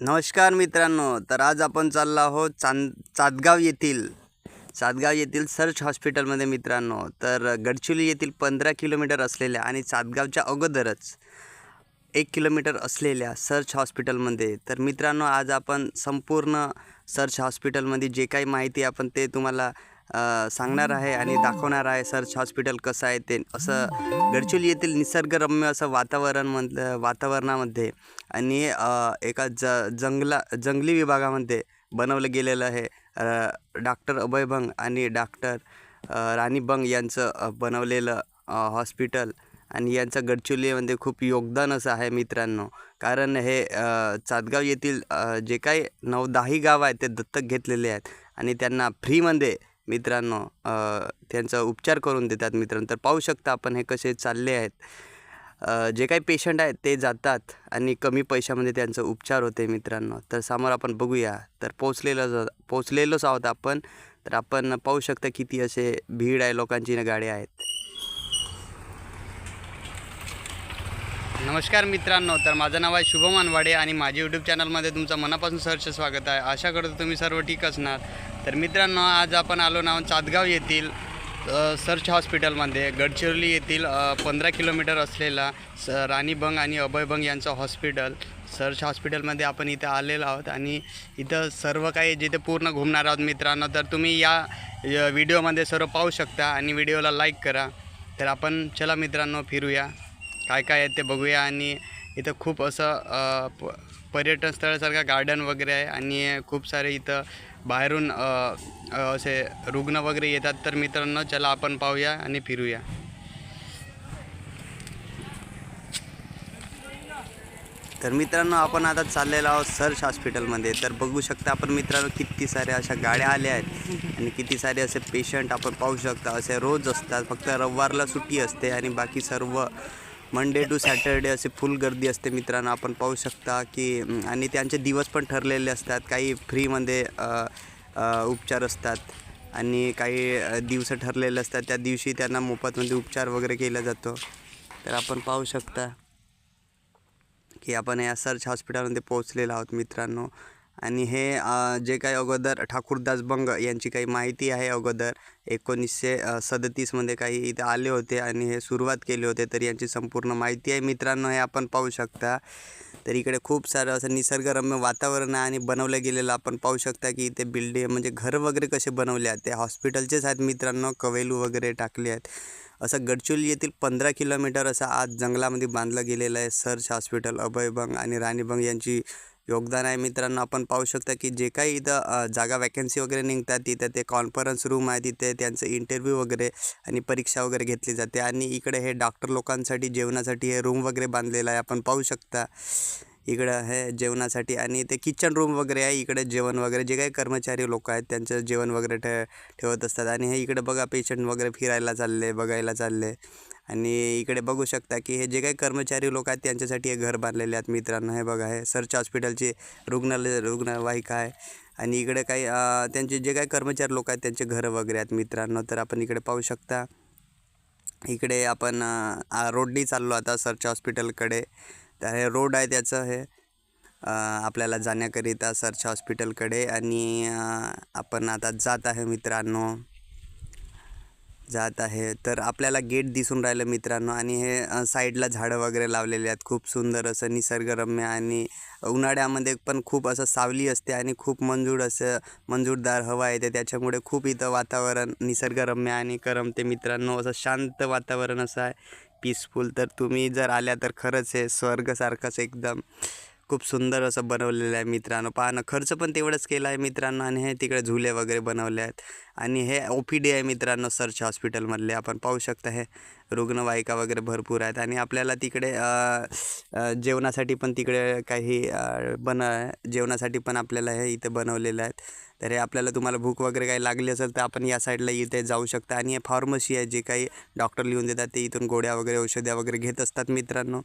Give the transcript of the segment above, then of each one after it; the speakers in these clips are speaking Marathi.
नमस्कार मित्रांनो तर आज आपण चाललो आहोत चांद चातगाव येथील चातगाव येथील सर्च हॉस्पिटलमध्ये मित्रांनो. तर गडचिरोली येथील पंधरा किलोमीटर असलेल्या आणि चातगावच्या अगोदरच एक किलोमीटर असलेल्या सर्च हॉस्पिटलमध्ये. तर मित्रांनो आज आपण संपूर्ण सर्च हॉस्पिटलमध्ये जे काही माहिती आपण ते तुम्हाला सांगणार आहे आणि दाखवणार आहे सर्च हॉस्पिटल कसं आहे ते? असं गडचिरोली येथील निसर्गरम्य असं वातावरण मधलं वातावरणामध्ये आणि एका ज जंगला जंगली विभागामध्ये बनवलं गेलेलं आहे. डॉक्टर अभय भंग आणि डॉक्टर राणी बंग यांचं बनवलेलं हॉस्पिटल आणि यांचं गडचिरोलीमध्ये खूप योगदान असं आहे मित्रांनो. कारण हे चातगाव येथील जे काही नऊ दहाही गाव आहेत ते दत्तक घेतलेले आहेत आणि त्यांना फ्रीमध्ये मित्रांनो त्यांचा उपचार करून देतात मित्रांनो. तर पाहू शकता आपण हे कसे चालले आहेत. जे काही पेशंट आहेत ते जातात आणि कमी पैशामध्ये त्यांचा उपचार होते मित्रांनो. तर समोर आपण बघूया. तर पोचलेलं पोचलेलोच आहोत आपण. तर आपण पाहू शकता किती असे भीड आहे लोकांची गाड्या आहेत. नमस्कार मित्रांनो. तर माझं नाव आहे शुभम अनवाडे आणि माझ्या यूट्यूब चॅनलमध्ये तुमचं मनापासून सहर्ष स्वागत आहे. आशा करतो तुम्ही सर्व ठीक असणार. तर मित्रांनो आज आपण आलो ना चातगाव येथील सर्च हॉस्पिटलमध्ये. गडचिरोली येथील पंधरा किलोमीटर असलेला स राणीबंग आणि अभयबंग यांचं हॉस्पिटल. सर्च हॉस्पिटलमध्ये आपण इथं आलेलो आहोत आणि इथं सर्व काही जिथे पूर्ण घुमणार आहोत मित्रांनो तर तुम्ही या व्हिडिओमध्ये सर्व पाहू शकता आणि व्हिडिओला लाईक करा. तर आपण चला मित्रांनो फिरूया. काय काय आहे ते बघूया आणि इथं खूप असं प पर्यटन स्थळासारखं गार्डन वगैरे आहे आणि खूप सारे इथं बाहेरून असे रुग्ण वगैरे येतात तर मित्रांनो चला आपण पाहूया आणि फिरूया. तर मित्रांनो आपण आता चाललेलो आहोत सर्च हॉस्पिटलमध्ये. तर बघू शकता आपण मित्रांनो किती साऱ्या अशा गाड्या आल्या आहेत आणि किती सारे असे पेशंट आपण पाहू शकता. असे रोज असतात फक्त रविवारला सुट्टी असते आणि बाकी सर्व मंडे टू सॅटर्डे असे फुल गर्दी असते मित्रांनो. आपण पाहू शकता की आणि त्यांचे दिवस पण ठरलेले असतात. काही फ्रीमध्ये उपचार असतात आणि काही दिवस ठरलेले असतात. त्या दिवशी त्यांना मोफतमध्ये उपचार वगैरे केला जातो. तर आपण पाहू शकता की आपण या सर्च हॉस्पिटलमध्ये पोहोचलेलो आहोत मित्रांनो. आणि हे जे काही अगोदर ठाकूरदास बंग यांची काही माहिती आहे अगोदर एकोणीसशे सदतीसमध्ये काही इथे आले होते आणि हे सुरुवात केले होते तर यांची संपूर्ण माहिती आहे. मित्रांनो हे आपण पाहू शकता. तर इकडे खूप सारं असं निसर्गरम्य वातावरण आहे आणि बनवलं गेलेलं आपण पाहू शकता की इथे बिल्डिंग म्हणजे घर वगैरे कसे बनवले आहेत? ते हॉस्पिटलचेच आहेत मित्रांनो. कवेलू वगैरे टाकले आहेत. असं गडचिरोली येथील पंधरा किलोमीटर असं आज जंगलामध्ये बांधलं गेलेलं आहे. सर्च हॉस्पिटल अभयभंग आणि राणीबंग यांची योगदान आहे. मित्रांनो आपण पाहू शकता की जे काही इथं जागा वॅकन्सी वगैरे निघतात तिथं ते कॉन्फरन्स रूम आहे तिथे त्यांचं इंटरव्ह्यू वगैरे आणि परीक्षा वगैरे घेतली जाते. आणि इकडे हे डॉक्टर लोकांसाठी जेवणासाठी हे रूम वगैरे बांधलेलं आहे. आपण पाहू शकता इकडं हे जेवणासाठी आणि ते किचन रूम वगैरे आहे. इकडे जेवण वगैरे जे काही कर्मचारी लोक आहेत त्यांचं जेवण वगैरे ठे ठेवत असतात. आणि हे इकडे बघा पेशंट वगैरे फिरायला चालले बघायला चालले. आणि इकडे बघू शकता की हे जे काही कर्मचारी लोक आहेत त्यांच्यासाठी हे घर बांधलेले आहेत मित्रांनो. हे बघा हे सर्च हॉस्पिटलचे रुग्णालय रुग्णवाहिका आहे. आणि इकडे काही त्यांचे जे काही कर्मचारी लोक आहेत त्यांचे घरं वगैरे आहेत मित्रांनो. तर आपण इकडे पाहू शकता. इकडे आपण रोडनी चाललो आता सर्च हॉस्पिटलकडे. तर हे रोड आहे त्याचं हे आपल्याला जाण्याकरिता सर्च हॉस्पिटलकडे. आणि आपण आता जात आहे मित्रांनो. जात आहे. तर आपल्याला गेट दिसून राहिलं मित्रांनो आणि हे साईडला झाडं वगैरे लावलेले आहेत. खूप सुंदर असं निसर्गरम्य आणि उन्हाळ्यामध्ये पण खूप असं सावली असते आणि खूप मंजूळ असं मंजूरदार हवा येते. त्याच्यामुळे खूप इथं वातावरण निसर्गरम्य आणि करमते मित्रांनो. असं शांत वातावरण असं आहे. पीसफुल तर तुम्ही जर आल्या तर खरंच हे स्वर्गसारखंच एकदम खूप सुंदर असं बनवलेलं आहे मित्रांनो. पाहणं खर्च पण तेवढंच केला आहे मित्रांनो आणि हे तिकडे झुले वगैरे बनवले आहेत. आणि हे ओ पी डी आहे मित्रांनो सर्च हॉस्पिटलमधले. आपण पाहू शकता हे रुग्णवाहिका वगैरे भरपूर आहेत आणि आपल्याला तिकडे जेवणासाठी पण तिकडे काही बन जेवणासाठी पण आपल्याला हे इथे बनवलेलं आहेत. तर हे आपल्याला तुम्हाला भूक वगैरे काही लागली असेल तर आपण या साईडला इथे जाऊ शकता. आणि हे फार्मसी आहे जे काही डॉक्टर लिहून देतात ते इथून गोळ्या वगैरे औषध्या वगैरे घेत असतात मित्रांनो.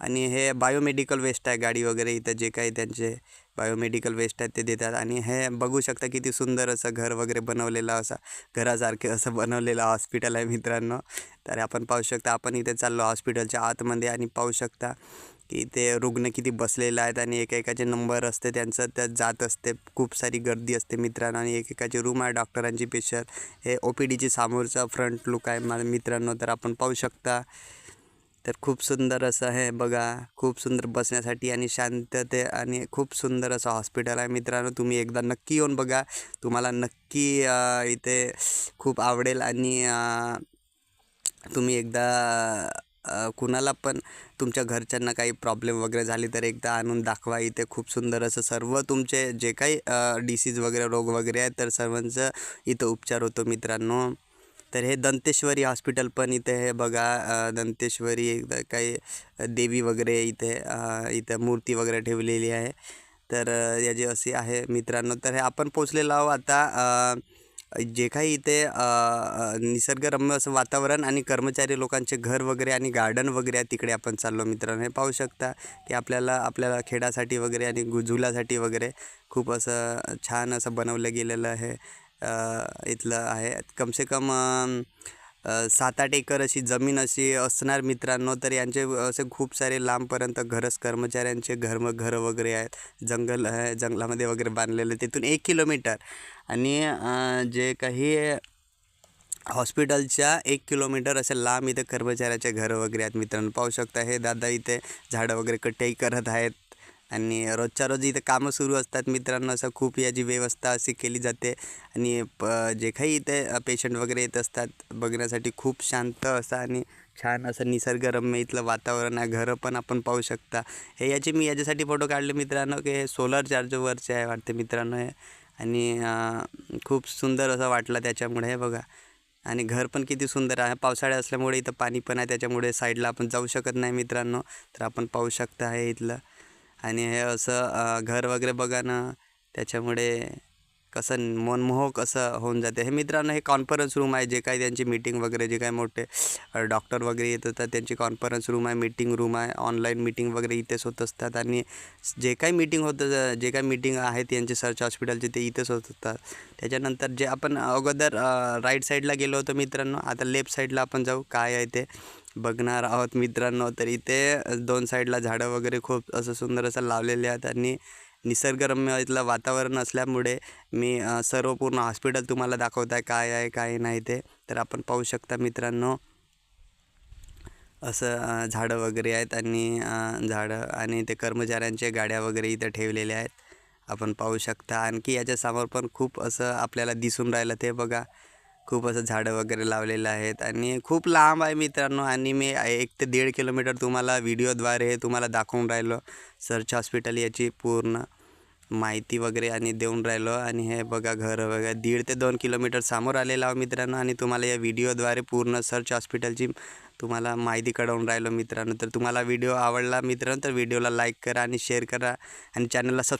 आणि हे बायोमेडिकल वेस्ट आहे गाडी वगैरे इथं जे काही त्यांचे बायोमेडिकल वेस्ट आहेत ते देतात. आणि हे बघू शकता किती सुंदर असं घर वगैरे बनवलेलं असं घरासारखे असं बनवलेलं हॉस्पिटल आहे मित्रांनो. तर आपण पाहू शकता आपण इथे चाललो हॉस्पिटलच्या आतमध्ये आणि पाहू शकता. की ते रुग्ण किती बसलेला आहेत आणि एकेकाचे नंबर असते त्यांचं त्यात जात असते. खूप सारी गर्दी असते मित्रांनो आणि एकेकाची रूम आहे डॉक्टरांची पेशल. हे ओ पी डीची समोरचा फ्रंट लुक आहे माझ्या मित्रांनो तर आपण पाहू शकता. तर खूप सुंदर असं आहे बघा खूप सुंदर बसण्यासाठी आणि शांतते आणि खूप सुंदर असं हॉस्पिटल आहे मित्रांनो. तुम्ही एकदा नक्की येऊन बघा. तुम्हाला नक्की इथे खूप आवडेल आणि तुम्ही एकदा कुणाला पण तुमच्या घरच्यांना काही प्रॉब्लेम वगैरे झाली तर एकदा आणून दाखवा. इथे खूप सुंदर असं सर्व तुमचे जे काही डिसीज वगैरे रोग वगैरे आहेत तर सर्वांचं इथं उपचार होतो मित्रांनो. तर हे दंतेश्वरी हॉस्पिटल पण इथे हे बघा दंतेश्वरी एकदा काही देवी वगैरे इथे इथं मूर्ती वगैरे ठेवलेली आहे. तर याची अशी आहे मित्रांनो. तर हे आपण पोचलेलो आहोत आता जे काही इथे निसर्गरम्य असं वातावरण आणि कर्मचारी लोकांचे घर वगैरे आणि गार्डन वगैरे आहे तिकडे आपण चाललो मित्रांनो हे पाहू शकता की आपल्याला आपल्याला खेळासाठी वगैरे आणि गुजुलासाठी वगैरे खूप असं छान असं बनवलं गेलेलं आहे. इथलं आहे. कमसे कम सात आठ एकर अशी जमीन अशी असणार मित्रांनो तर यांचे असे खूप सारे लांबपर्यंत घरच कर्मचाऱ्यांचे घर घरं वगैरे आहेत जंगल आहे जंगलामध्ये वगैरे बांधलेले तिथून एक किलोमीटर. आणि जे काही हॉस्पिटलच्या एक किलोमीटर असे लांब इथे कर्मचाऱ्याचे घरं वगैरे आहेत मित्रांनो. पाहू शकता हे दादा इथे झाडं वगैरे कटाई करत आहेत. आणि रोजच्या रोज इथं कामं सुरू असतात मित्रांनो. असं खूप याची व्यवस्था अशी केली जाते. आणि प जे काही इथे पेशंट वगैरे येत असतात बघण्यासाठी खूप शांत असं आणि छान असं निसर्गरम्य इथलं वातावरण आहे. घरं पण आपण पाहू शकता. हे याचे मी याच्यासाठी फोटो काढले मित्रांनो की हे सोलर चार्जरवरचे आहे वाटते मित्रांनो हे. आणि खूप सुंदर असं वाटलं त्याच्यामुळे हे बघा. आणि घर पण किती सुंदर आहे. पावसाळा असल्यामुळे इथं पाणी पण आहे. त्याच्यामुळे साईडला आपण जाऊ शकत नाही मित्रांनो. तर आपण पाहू शकता हे इथलं. आणि हे असं घर वगैरे बघा ना त्याच्यामुळे कसं मनमोहक असं होऊन जाते. हे मित्रांनो हे कॉन्फरन्स रूम आहे जे काही त्यांची मीटिंग वगैरे जे काही मोठे डॉक्टर वगैरे येत असतात त्यांची कॉन्फरन्स रूम आहे मीटिंग रूम आहे ऑनलाईन मीटिंग वगैरे इथेच होत असतात आणि जे काही मीटिंग होतं जे काही मीटिंग आहेत त्यांचे सर्च हॉस्पिटलचे ते इथेच होत असतात. त्याच्यानंतर जे आपण अगोदर राईट साईडला गेलो होतो मित्रांनो आता लेफ्ट साईडला आपण जाऊ काय आहे ते. बघणार आहोत मित्रांनो. तर इथे दोन साईडला झाडं वगैरे खूप असं सुंदर असं लावलेले आहेत आणि निसर्गरम्य इथलं वातावरण असल्यामुळे मी सर्व पूर्ण हॉस्पिटल तुम्हाला दाखवत आहे काय आहे काय नाही ते. तर आपण पाहू शकता मित्रांनो. असं झाडं वगैरे आहेत आणि झाडं आणि ते कर्मचाऱ्यांच्या गाड्या वगैरे इथं ठेवलेल्या आहेत. आपण पाहू शकता. आणखी याच्यासमोर पण खूप असं आपल्याला दिसून राहिलं ते बघा. खूप असं झाडं वगैरे लावलेलं आहेत आणि खूप लांब आहे मित्रांनो आणि मी एक ते दीड किलोमीटर तुम्हाला व्हिडिओद्वारे हे तुम्हाला दाखवून राहिलो. सर्च हॉस्पिटल याची पूर्ण माहिती वगैरे आणि देऊन राहिलो. आणि हे बघा घर वगैरे दीड ते दोन किलोमीटर समोर आलेलं आहो मित्रांनो आणि तुम्हाला या व्हिडिओद्वारे पूर्ण सर्च हॉस्पिटलची तुम्हाला माहिती कळवून राहिलो मित्रांनो. तर तुम्हाला व्हिडिओ आवडला मित्रांनो तर व्हिडिओला लाईक करा आणि शेअर करा आणि चॅनलला सब